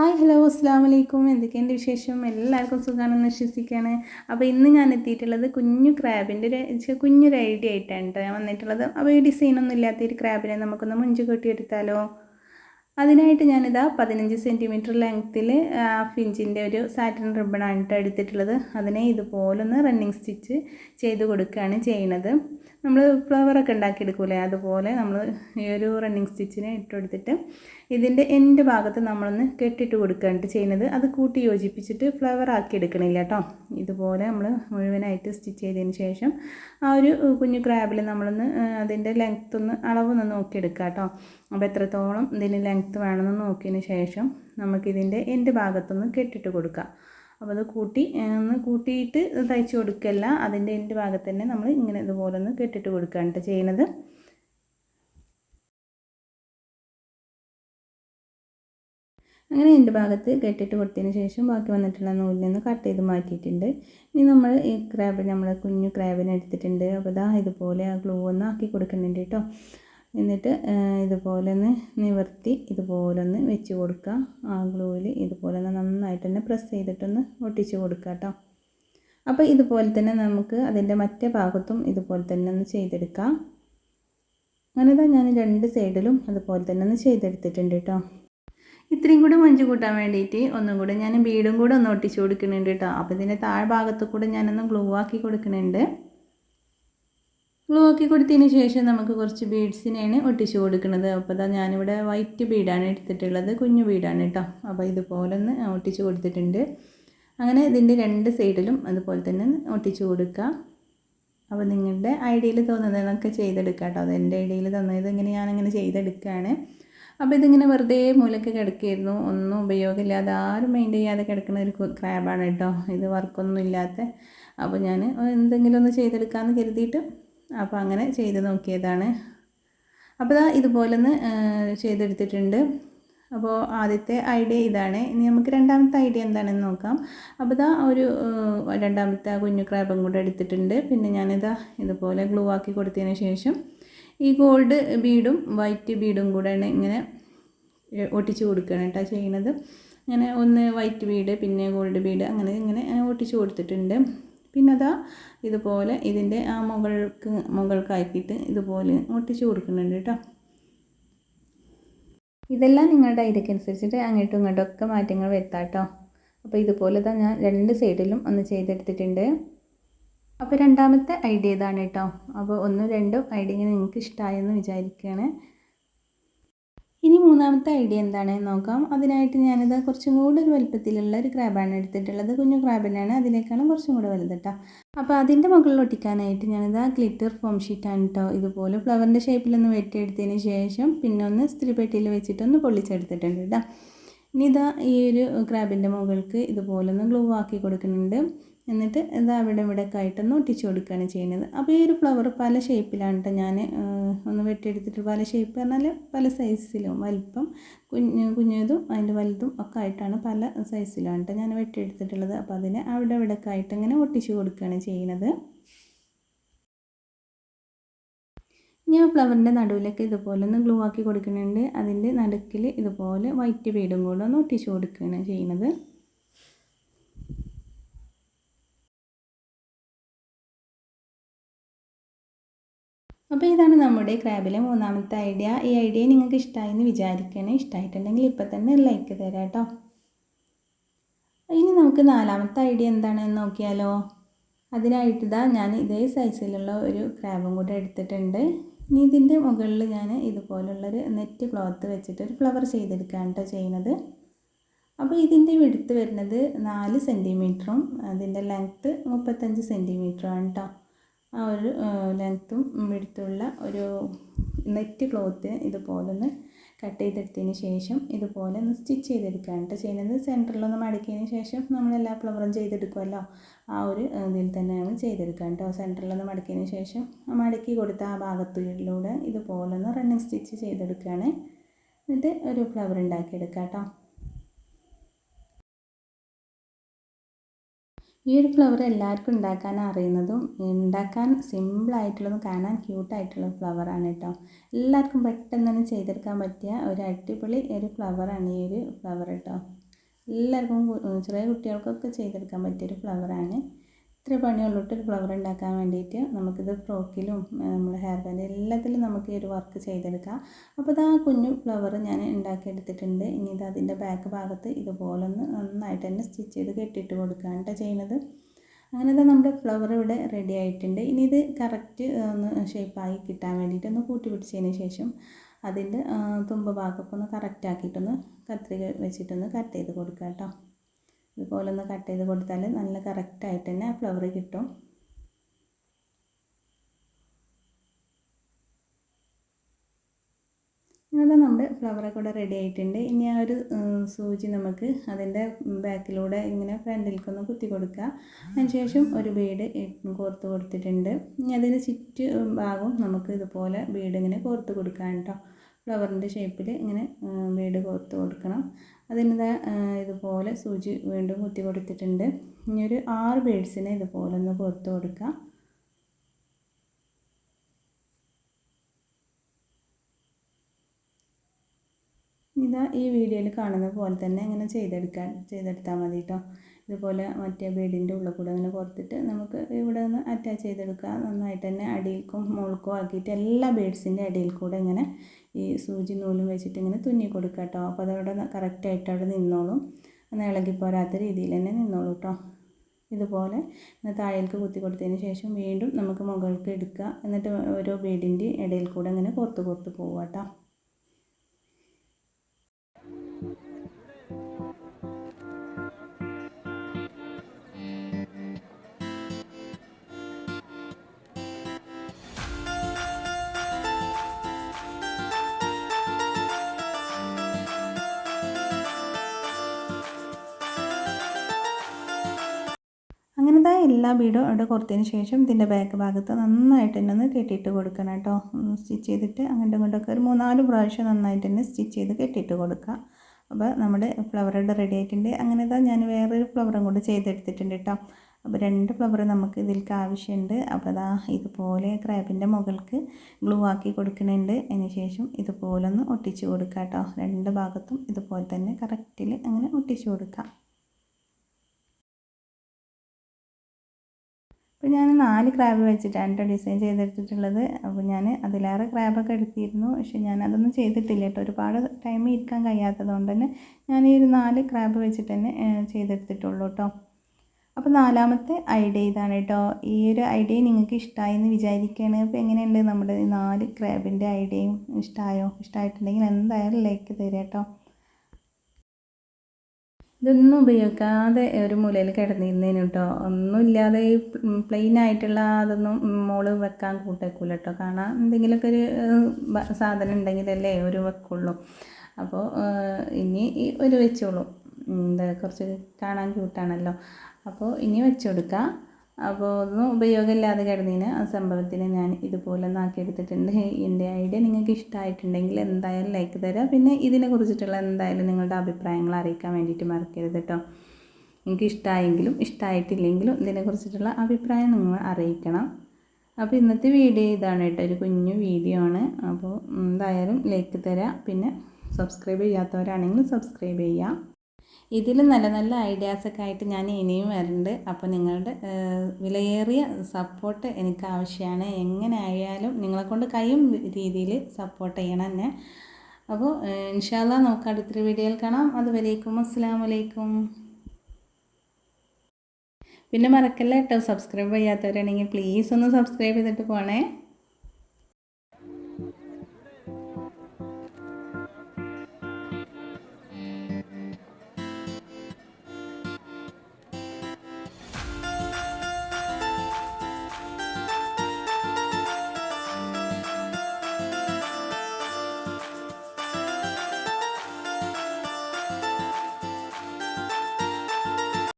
Hi hello അസ്സാം വലൈക്കും എന്തൊക്കെയുണ്ട് വിശേഷം? എല്ലാവർക്കും സുഖമാണെന്ന് വിശ്വസിക്കുകയാണ്. അപ്പോൾ ഇന്ന് ഞാൻ എത്തിയിട്ടുള്ളത് കുഞ്ഞു ക്രാബിന്റെ ഒരു കുഞ്ഞൊരു ഐഡിയ ആയിട്ടാണ് കേട്ടോ ഞാൻ വന്നിട്ടുള്ളത്. അപ്പോൾ ഈ ഡിസൈനൊന്നും ഇല്ലാത്ത ഒരു ക്രാബിനെ നമുക്കൊന്ന് മുഞ്ചു കൂട്ടി കെട്ടിയെടുത്താലോ അതിനായിട്ട് ഞാനിതാ പതിനഞ്ച് സെന്റിമീറ്റർ ലെങ്ത്തിൽ ഹാഫ് ഇഞ്ചിന്റെ ഒരു സാറ്റിൻ റിബണാണ് എടുത്തിട്ടുള്ളത്. അതിനെ ഇതുപോലൊന്ന് റണ്ണിങ് സ്റ്റിച്ച് ചെയ്ത് കൊടുക്കുകയാണ് ചെയ്യുന്നത് നമ്മൾ ഫ്ലവറൊക്കെ ഉണ്ടാക്കിയെടുക്കൂലേ അതുപോലെ നമ്മൾ ഈ ഒരു റണ്ണിങ് സ്റ്റിച്ചിനെ ഇട്ടെടുത്തിട്ട് ഇതിന്റെ എന്റെ ഭാഗത്ത് നമ്മളൊന്ന് കെട്ടിട്ട് കൊടുക്കുകയാണ് ചെയ്യുന്നത് അത് കൂട്ടി യോജിപ്പിച്ചിട്ട് ഫ്ലവർ ആക്കി എടുക്കണില്ല കേട്ടോ. ഇതുപോലെ നമ്മൾ മുഴുവനായിട്ട് സ്റ്റിച്ച് ചെയ്തതിന് ശേഷം ആ ഒരു കുഞ്ഞു ക്രാബിൽ നമ്മളൊന്ന് അതിന്റെ ലെങ്ത്ത് ഒന്ന് അളവൊന്ന് നോക്കിയെടുക്കുക കേട്ടോ അപ്പോൾ എത്രത്തോളം ഇതിന് ലെങ്ത്ത് വേണമെന്ന് നോക്കിയതിന് ശേഷം നമുക്കിതിന്റെ എന്റെ ഭാഗത്തൊന്ന് കെട്ടിട്ട് കൊടുക്കാം. അപ്പോൾ അത് കൂട്ടി ഒന്ന് കൂട്ടിയിട്ട് തയ്ച്ച് കൊടുക്കല്ല അതിന്റെ എന്റെ ഭാഗത്ത് തന്നെ നമ്മൾ ഇങ്ങനെ ഇതുപോലെ ഒന്ന് കെട്ടിട്ട് കൊടുക്കുകയാണ് കേട്ടോ അങ്ങനെ എന്റെ ഭാഗത്ത് കെട്ടിട്ട് കൊടുത്തതിന് ശേഷം ബാക്കി വന്നിട്ടുള്ള നൂലിൽ നിന്ന് കട്ട് ചെയ്ത് മാറ്റിയിട്ടുണ്ട്. ഇനി നമ്മൾ ഈ ക്രാബ് നമ്മൾ കുഞ്ഞു ക്രാബിനെ എടുത്തിട്ടുണ്ട്. അപ്പോൾ ഇതാ ഇതുപോലെ ആ ഗ്ലൂ ഒന്ന് ആക്കി കൊടുക്കുന്നുണ്ട് കേട്ടോ. എന്നിട്ട് ഇതുപോലെ ഒന്ന് നിവർത്തി ഇതുപോലെ ഒന്ന് വെച്ച് കൊടുക്കുക. ആ ഗ്ലൂവിൽ ഇതുപോലെ ഒന്ന് നന്നായിട്ട് തന്നെ പ്രസ് ചെയ്തിട്ടൊന്ന് ഒട്ടിച്ച് കൊടുക്കുക കേട്ടോ അപ്പോൾ ഇതുപോലെ തന്നെ നമുക്ക് അതിന്റെ മറ്റേ ഭാഗത്തും ഇതുപോലെ തന്നെ ഒന്ന് ചെയ്തെടുക്കാം. അങ്ങനെ തന്നെ ഞാൻ രണ്ട് സൈഡിലും അതുപോലെ തന്നെ ഒന്ന് ചെയ്തെടുത്തിട്ടുണ്ട് കേട്ടോ ഇത്രയും കൂടെ മഞ്ച് കൂട്ടാൻ വേണ്ടിയിട്ട് ഒന്നും കൂടെ ഞാൻ ബീഡും കൂടെ ഒന്ന് ഒട്ടിച്ച് കൊടുക്കുന്നുണ്ട് കേട്ടോ അപ്പോൾ ഇതിന്റെ താഴ്ഭാഗത്ത് കൂടെ ഞാനൊന്ന് ഗ്ലൂ ആക്കി കൊടുക്കുന്നുണ്ട്. ഗ്ലൂ ആക്കി കൊടുത്തതിന് ശേഷം നമുക്ക് കുറച്ച് ബീഡ്സിനെയാണ് ഒട്ടിച്ച് കൊടുക്കുന്നത്. അപ്പോൾ ഇതാ ഞാനിവിടെ വൈറ്റ് ബീഡാണ് എടുത്തിട്ടുള്ളത് കുഞ്ഞു ബീഡാണ് കേട്ടോ. അപ്പോൾ ഇതുപോലെ ഒന്ന് ഒട്ടിച്ച് കൊടുത്തിട്ടുണ്ട്. അങ്ങനെ ഇതിന്റെ രണ്ട് സൈഡിലും അതുപോലെ തന്നെ ഒട്ടിച്ച് കൊടുക്കുക. അപ്പോൾ നിങ്ങളുടെ ഐഡിയയിൽ തോന്നുന്നതൊക്കെ ചെയ്തെടുക്കുക കേട്ടോ. അത് എന്റെ ഐഡിയയിൽ തന്നത് ഇങ്ങനെ ഞാനങ്ങനെ ചെയ്തെടുക്കുകയാണ്. അപ്പോൾ ഇതിങ്ങനെ വെറുതെ മൂലക്ക് കിടക്കുകയായിരുന്നു. ഒന്നും ഉപയോഗമില്ലാതെ ആരും മെയിൻ ചെയ്യാതെ കിടക്കുന്ന ഒരു ക്രാബാണ് കേട്ടോ. ഇത് വർക്കൊന്നും ഇല്ലാത്ത. അപ്പോൾ ഞാൻ എന്തെങ്കിലും ഒന്ന് ചെയ്തെടുക്കാമെന്ന് കരുതിയിട്ട് അപ്പോൾ അങ്ങനെ ചെയ്ത് നോക്കിയതാണ്. അപ്പോൾ ഇതാ ഇതുപോലെ ഒന്ന് ചെയ്തെടുത്തിട്ടുണ്ട്. അപ്പോൾ ആദ്യത്തെ ഐഡിയ ഇതാണ്. ഇനി നമുക്ക് രണ്ടാമത്തെ ഐഡിയ എന്താണെന്ന് നോക്കാം. അപ്പോൾ ഇതാ ഒരു രണ്ടാമത്തെ കുഞ്ഞു ക്രാബും കൂടെ എടുത്തിട്ടുണ്ട്. പിന്നെ ഞാനിതാ ഇതുപോലെ ഗ്ലൂ ആക്കി കൊടുത്തതിന് ശേഷം ഈ ഗോൾഡ് ബീഡും വൈറ്റ് ബീഡും കൂടെയാണ് ഇങ്ങനെ ഒട്ടിച്ച് കൊടുക്കുകയാണ് കേട്ടോ ചെയ്യണത്. അങ്ങനെ ഒന്ന് വൈറ്റ് ബീഡ് പിന്നെ ഗോൾഡ് ബീഡ് അങ്ങനെ ഇങ്ങനെ ഒട്ടിച്ച് കൊടുത്തിട്ടുണ്ട്. പിന്നെ അതാ ഇതുപോലെ ഇതിന്റെ ആ മുകൾക്ക് മുകൾക്കാക്കിയിട്ട് ഇതുപോലെ ഒട്ടിച്ച് കൊടുക്കുന്നുണ്ട് കേട്ടോ. ഇതെല്ലാം നിങ്ങളുടെ ഐഡിയക്ക് അനുസരിച്ചിട്ട് അങ്ങോട്ടും ഇങ്ങോട്ടും ഒക്കെ മാറ്റങ്ങൾ വരുത്താം കേട്ടോ. അപ്പോൾ ഇതുപോലെ തന്നെ ഞാൻ രണ്ട് സൈഡിലും ഒന്ന് ചെയ്തെടുത്തിട്ടുണ്ട്. അപ്പോൾ രണ്ടാമത്തെ ഐഡിയ ഇതാണ് കേട്ടോ. അപ്പോൾ ഒന്നും രണ്ടും ഐഡിയ നിങ്ങൾക്ക് ഇഷ്ടമായെന്ന് വിചാരിക്കുകയാണ്. ഇനി മൂന്നാമത്തെ ഐഡിയ എന്താണെന്ന് നോക്കാം. അതിനായിട്ട് ഞാനിത് കുറച്ചും കൂടി ഒരു വലുപ്പത്തിലുള്ള ഒരു ക്രാബാണ് എടുത്തിട്ടുള്ളത്. കുഞ്ഞു ക്രാബിനാണ് അതിനേക്കാളും കുറച്ചും കൂടെ വലുതട്ടോ അപ്പോൾ അതിന്റെ മുകളിൽ ഒട്ടിക്കാനായിട്ട് ഞാനിത് ആ ഗ്ലിറ്റർ ഫോം ഷീറ്റാണ് കേട്ടോ ഇതുപോലെ ഫ്ലവറിന്റെ ഷേപ്പിലൊന്ന് വെട്ടിയെടുത്തതിന് ശേഷം പിന്നെ ഒന്ന് സ്ത്രീ പെട്ടിയിൽ വെച്ചിട്ടൊന്ന് പൊള്ളിച്ചെടുത്തിട്ടുണ്ട് കേട്ടോ ഇനി ഇതാ ഈ ഒരു ക്രാബിന്റെ മുകൾക്ക് ഇതുപോലെ ഒന്ന് ഗ്ലൂ ആക്കി കൊടുക്കുന്നുണ്ട്. എന്നിട്ട് ഇത് അവിടെ ഇവിടെ ആയിട്ടൊന്ന് ഒട്ടിച്ചു കൊടുക്കുകയാണ് ചെയ്യുന്നത്. അപ്പോൾ ഈ ഒരു ഫ്ലവർ പല ഷേപ്പിലാണ് കേട്ടോ ഞാൻ ഒന്ന് വെട്ടിയെടുത്തിട്ട് പല ഷേപ്പ് പറഞ്ഞാൽ പല സൈസിലും വലിപ്പം കുഞ്ഞ് കുഞ്ഞതും അതിന്റെ വലുതും ഒക്കെ ആയിട്ടാണ് പല സൈസിലാണ് കേട്ടോ ഞാൻ വെട്ടിയെടുത്തിട്ടുള്ളത്. അപ്പോൾ അതിനെ അവിടെ ഇവിടെ ആയിട്ട് ഇങ്ങനെ ഒട്ടിച്ചു കൊടുക്കുകയാണ് ചെയ്യുന്നത്. ഞാൻ ഫ്ലവറിന്റെ നടുവിലൊക്കെ ഇതുപോലെ ഒന്ന് ഗ്ലൂ ആക്കി കൊടുക്കുന്നുണ്ട്. അതിന്റെ നടുക്കിൽ ഇതുപോലെ വൈറ്റ് ബീഡും കൂടെ ഒന്ന് ഒട്ടിച്ച് കൊടുക്കുകയാണ് ചെയ്യുന്നത്. അപ്പോൾ ഇതാണ് നമ്മുടെ ക്രാബിലെ മൂന്നാമത്തെ ഐഡിയ. ഈ ഐഡിയ നിങ്ങൾക്ക് ഇഷ്ടമായി എന്ന് വിചാരിക്കണേ ഇഷ്ടമായിട്ടുണ്ടെങ്കിൽ ഇപ്പം തന്നെ ലൈക്ക് തരാം കേട്ടോ. ഇനി നമുക്ക് നാലാമത്തെ ഐഡിയ എന്താണെന്ന് നോക്കിയാലോ. അതിനായിട്ട് ഇതാ ഞാൻ ഇതേ സൈസിലുള്ള ഒരു ക്രാബും കൂടെ എടുത്തിട്ടുണ്ട്. ഇനി ഇതിന്റെ മുകളിൽ ഞാൻ ഇതുപോലുള്ളൊരു നെറ്റ് ക്ലോത്ത് വെച്ചിട്ട് ഒരു ഫ്ലവർ ചെയ്തെടുക്കുകയാണ് കേട്ടോ ചെയ്യുന്നത്. അപ്പോൾ ഇതിന്റെ വെടുത്ത് വരുന്നത് നാല് സെന്റിമീറ്ററും അതിന്റെ ലെങ്ത്ത് മുപ്പത്തഞ്ച് സെന്റിമീറ്ററുമാണ് കേട്ടോ ആ ഒരു ലെങ്ത്തും വെടുത്തുള്ള ഒരു നെറ്റ് ക്ലോത്ത് ഇതുപോലെ ഒന്ന് കട്ട് ചെയ്തെടുത്തതിന് ശേഷം ഇതുപോലെ ഒന്ന് സ്റ്റിച്ച് ചെയ്തെടുക്കുകയാണ് കേട്ടോ ചെയ്യുന്നത്. സെന്ററിലൊന്ന് മടക്കിയതിന് ശേഷം നമ്മൾ എല്ലാ ഫ്ലവറും ചെയ്തെടുക്കുമല്ലോ. ആ ഒരു ഇതിൽ തന്നെയാണ് ചെയ്തെടുക്കുക കേട്ടോ. സെന്ററിലൊന്ന് മടക്കിയതിന് ശേഷം മടക്കി കൊടുത്ത ആ ഭാഗത്തിലൂടെ ഇതുപോലെ ഒന്ന് റണ്ണിങ് സ്റ്റിച്ച് ചെയ്തെടുക്കുകയാണ്. എന്നിട്ട് ഒരു ഫ്ലവർ ഉണ്ടാക്കിയെടുക്കുക കേട്ടോ. ഈ ഒരു ഫ്ലവർ എല്ലാവർക്കും ഉണ്ടാക്കാൻ അറിയുന്നതും ഉണ്ടാക്കാൻ സിമ്പിളായിട്ടുള്ളതും കാണാൻ ക്യൂട്ടായിട്ടുള്ള ഫ്ലവറാണ് കേട്ടോ. എല്ലാവർക്കും പെട്ടെന്ന് തന്നെ ചെയ്തെടുക്കാൻ പറ്റിയ ഒരു അടിപൊളി ഒരു ഫ്ലവറാണ് ഈ ഒരു ഫ്ലവർ കേട്ടോ. എല്ലാവർക്കും ചെറിയ കുട്ടികൾക്കൊക്കെ ചെയ്തെടുക്കാൻ പറ്റിയ ഒരു ഫ്ലവറാണ് ഇത്ര പണിയുള്ളൂട്ട് ഒരു ഫ്ലവർ ഉണ്ടാക്കാൻ വേണ്ടിയിട്ട് നമുക്കിത് ഫ്രോക്കിലും നമ്മുടെ ഹെയർ ബാൻഡ് എല്ലാത്തിലും നമുക്ക് ഈ ഒരു വർക്ക് ചെയ്തെടുക്കാം. അപ്പോൾ ഇതാ കുഞ്ഞു ഫ്ലവർ ഞാൻ ഉണ്ടാക്കിയെടുത്തിട്ടുണ്ട്. ഇനി ഇത് അതിന്റെ ബാക്ക് ഭാഗത്ത് ഇതുപോലെ ഒന്ന് നന്നായിട്ട് തന്നെ സ്റ്റിച്ച് ചെയ്ത് കെട്ടിയിട്ട് കൊടുക്കുകയാണ് കേട്ടോ ചെയ്യുന്നത് അങ്ങനെ തന്നെ നമ്മുടെ ഫ്ലവർ ഇവിടെ റെഡി ആയിട്ടുണ്ട്. ഇനി ഇത് കറക്റ്റ് ഒന്ന് ഷേപ്പായി കിട്ടാൻ വേണ്ടിയിട്ട് ഒന്ന് കൂട്ടി പിടിച്ചതിന് ശേഷം അതിന്റെ തുമ്പ് ഭാഗമൊക്കെ ഒന്ന് കറക്റ്റ് ആക്കിയിട്ടൊന്ന് കത്രിക വെച്ചിട്ടൊന്ന് കട്ട് ചെയ്ത് കൊടുക്കുക കേട്ടോ ഇതുപോലെ ഒന്ന് കട്ട് ചെയ്ത് കൊടുത്താൽ നല്ല കറക്റ്റായിട്ട് തന്നെ ആ ഫ്ലവർ കിട്ടും. അത് നമ്മുടെ ഫ്ലവറൊക്കെ ഇവിടെ റെഡി ആയിട്ടുണ്ട്. ഇനി ആ ഒരു സൂചി നമുക്ക് അതിന്റെ ബാക്കിലൂടെ ഇങ്ങനെ ഫ്രണ്ടിലേക്കൊന്ന് കുത്തി കൊടുക്കുക അതിനുശേഷം ഒരു ബീഡ് കോർത്ത് കൊടുത്തിട്ടുണ്ട്. ഇനി അതിന് ചുറ്റ് ഭാഗവും നമുക്ക് ഇതുപോലെ ബീഡ് കോർത്ത് കൊടുക്കാം കേട്ടോ. ഫ്ലവറിന്റെ ഷേപ്പിൽ ഇങ്ങനെ വീട് കോർത്ത് കൊടുക്കണം. അതിന് ഇതുപോലെ സൂചി വീണ്ടും കുത്തി കൊടുത്തിട്ടുണ്ട്. ഇനി ഒരു ആറ് ബേഡ്സിനെ ഇതുപോലെ ഒന്ന് കോർത്ത് കൊടുക്കാം. ഇതാ ഈ വീഡിയോയിൽ കാണുന്ന പോലെ തന്നെ ഇങ്ങനെ ചെയ്തെടുക്കാൻ ചെയ്തെടുത്താൽ മതി കേട്ടോ ഇതുപോലെ മറ്റേ ബെഡിന്റെ ഉള്ളിൽ കൂടെ അങ്ങനെ പുറത്തിട്ട് നമുക്ക് ഇവിടെ നിന്ന് അറ്റാച്ച് ചെയ്തെടുക്കുക. നന്നായിട്ട് തന്നെ അടിയിൽക്കും മുകൾക്കും ആക്കിയിട്ട് എല്ലാ ബേഡ്സിന്റെ അടിയിൽ കൂടെ ഇങ്ങനെ ഈ സൂചി നൂലും വെച്ചിട്ട് ഇങ്ങനെ തുന്നി കൊടുക്കുക കേട്ടോ. അപ്പോൾ അതവിടെ കറക്റ്റായിട്ട് അവിടെ നിന്നോളും. ഒന്ന് ഇളകി പോരാത്ത രീതിയിൽ തന്നെ നിന്നോളൂ കേട്ടോ. ഇതുപോലെ താഴേക്ക് കുത്തി കൊടുത്തതിന് ശേഷം വീണ്ടും നമുക്ക് മുകൾക്ക് എടുക്കുക. എന്നിട്ട് ഓരോ ബീഡിന്റെ ഇടയിൽ കൂടെ ഇങ്ങനെ പുറത്ത് പുറത്ത് പോവുക കേട്ടോ. എല്ലാ ബീഡും അവിടെ കൊടുത്തതിന് ശേഷം ഇതിന്റെ ബാക്ക് ഭാഗത്ത് നന്നായിട്ട് തന്നെ ഒന്ന് കെട്ടിയിട്ട് കൊടുക്കണം കേട്ടോ. സ്റ്റിച്ച് ചെയ്തിട്ട് അങ്ങോട്ടും ഇങ്ങോട്ടൊക്കെ ഒരു മൂന്നാൽ പ്രാവശ്യം നന്നായിട്ട് തന്നെ സ്റ്റിച്ച് ചെയ്ത് കെട്ടിയിട്ട് കൊടുക്കുക അപ്പോൾ നമ്മുടെ ഫ്ലവർ ഇവിടെ റെഡി ആയിട്ടുണ്ട്. അങ്ങനെ തന്നെ ഞാൻ വേറൊരു ഫ്ലവറും കൂടി ചെയ്തെടുത്തിട്ടുണ്ട് കേട്ടോ. അപ്പോൾ രണ്ട് ഫ്ലവർ നമുക്ക് ഇതിലേക്ക് ആവശ്യമുണ്ട്. അപ്പോൾ അതാ ഇതുപോലെ ക്രാബിന്റെ മുകൾക്ക് ഗ്ലൂ ആക്കി കൊടുക്കുന്നുണ്ട്. അതിന് ശേഷം ഇതുപോലെ ഒന്ന് ഒട്ടിച്ച് കൊടുക്കുക കേട്ടോ. രണ്ട് ഭാഗത്തും ഇതുപോലെ തന്നെ കറക്റ്റിൽ അങ്ങനെ ഒട്ടിച്ച് കൊടുക്കാം. അപ്പോൾ ഞാൻ നാല് ക്രാബ് വെച്ചിട്ടാണ് കേട്ടോ ഡിസൈൻ ചെയ്തെടുത്തിട്ടുള്ളത്. അപ്പോൾ ഞാൻ അതിലേറെ ക്രാബൊക്കെ എടുത്തിരുന്നു. പക്ഷെ ഞാൻ അതൊന്നും ചെയ്തിട്ടില്ല കേട്ടോ ഒരുപാട് ടൈം ഇരിക്കാൻ കഴിയാത്തത് കൊണ്ട് തന്നെ ഞാൻ ഈ ഒരു നാല് ക്രാബ് വെച്ചിട്ട് തന്നെ ചെയ്തെടുത്തിട്ടുള്ളൂ കേട്ടോ അപ്പോൾ നാലാമത്തെ ഐഡിയ ഇതാണ് കേട്ടോ ഈ ഒരു ഐഡിയ നിങ്ങൾക്ക് ഇഷ്ടമായി എന്ന് വിചാരിക്കുകയാണ് അപ്പോൾ എങ്ങനെയുണ്ട് നമ്മുടെ നാല് ക്രാബിന്റെ ഐഡിയയും ഇഷ്ടമായോ ഇഷ്ടമായിട്ടുണ്ടെങ്കിൽ എന്തായാലും ലൈക്ക് തരാം കേട്ടോ ഇതൊന്നും ഉപയോഗിക്കാതെ ഒരു മൂലയിൽ കിടന്നിരുന്നേനു കേട്ടോ ഒന്നുമില്ലാതെ ഈ പ്ലെയിൻ ആയിട്ടുള്ള അതൊന്നും മോൾ വെക്കാൻ കൂട്ടേക്കൂല കേട്ടോ കാണാൻ എന്തെങ്കിലുമൊക്കെ ഒരു സാധനം ഉണ്ടെങ്കിലല്ലേ ഒരു വെക്കുള്ളൂ. അപ്പോൾ ഇനി ഒരു വെച്ചോളൂ. എന്താ കുറച്ച് കാണാൻ ക്യൂട്ടാണല്ലോ അപ്പോൾ ഇനി വെച്ചു കൊടുക്കാം അപ്പോൾ ഒന്നും ഉപയോഗമില്ലാതെ കിടന്നീന്. ആ സംഭവത്തിന് ഞാൻ ഇതുപോലെ നാക്കിയെടുത്തിട്ടുണ്ട്. എന്റെ ഐഡിയ നിങ്ങൾക്ക് ഇഷ്ടമായിട്ടുണ്ടെങ്കിൽ എന്തായാലും ലൈക്ക് തരാം. പിന്നെ ഇതിനെ കുറിച്ചിട്ടുള്ള എന്തായാലും നിങ്ങളുടെ അഭിപ്രായങ്ങൾ അറിയിക്കാൻ വേണ്ടിയിട്ട് മറക്കരുത് കേട്ടോ നിങ്ങൾക്ക് ഇഷ്ടമായെങ്കിലും ഇഷ്ടമായിട്ടില്ലെങ്കിലും ഇതിനെക്കുറിച്ചിട്ടുള്ള അഭിപ്രായം നിങ്ങൾ അറിയിക്കണം. അപ്പോൾ ഇന്നത്തെ വീഡിയോ ഇതാണ് കേട്ടോ ഒരു കുഞ്ഞു വീഡിയോ ആണ്. അപ്പോൾ എന്തായാലും ലൈക്ക് തരാം. പിന്നെ സബ്സ്ക്രൈബ് ചെയ്യാത്തവരാണെങ്കിൽ സബ്സ്ക്രൈബ് ചെയ്യാം. ഇതിൽ നല്ല നല്ല ഐഡിയാസൊക്കെ ആയിട്ട് ഞാൻ ഇനിയും വരുന്നുണ്ട് അപ്പോൾ നിങ്ങളുടെ വിലയേറിയ സപ്പോർട്ട് എനിക്ക് ആവശ്യമാണ് എങ്ങനെ ആയാലും നിങ്ങളെക്കൊണ്ട് കഴിയും രീതിയിൽ സപ്പോർട്ട് ചെയ്യണം തന്നെ അപ്പോൾ ഇൻഷാല്ല നമുക്ക് അടുത്തൊരു വീഡിയോയിൽ കാണാം. അതുവരേക്കും അസ്സാം വലൈക്കും പിന്നെ മറക്കല്ല കേട്ടോ സബ്സ്ക്രൈബ് ചെയ്യാത്തവരാണെങ്കിൽ പ്ലീസ് ഒന്ന് സബ്സ്ക്രൈബ് ചെയ്തിട്ട് പോണേ.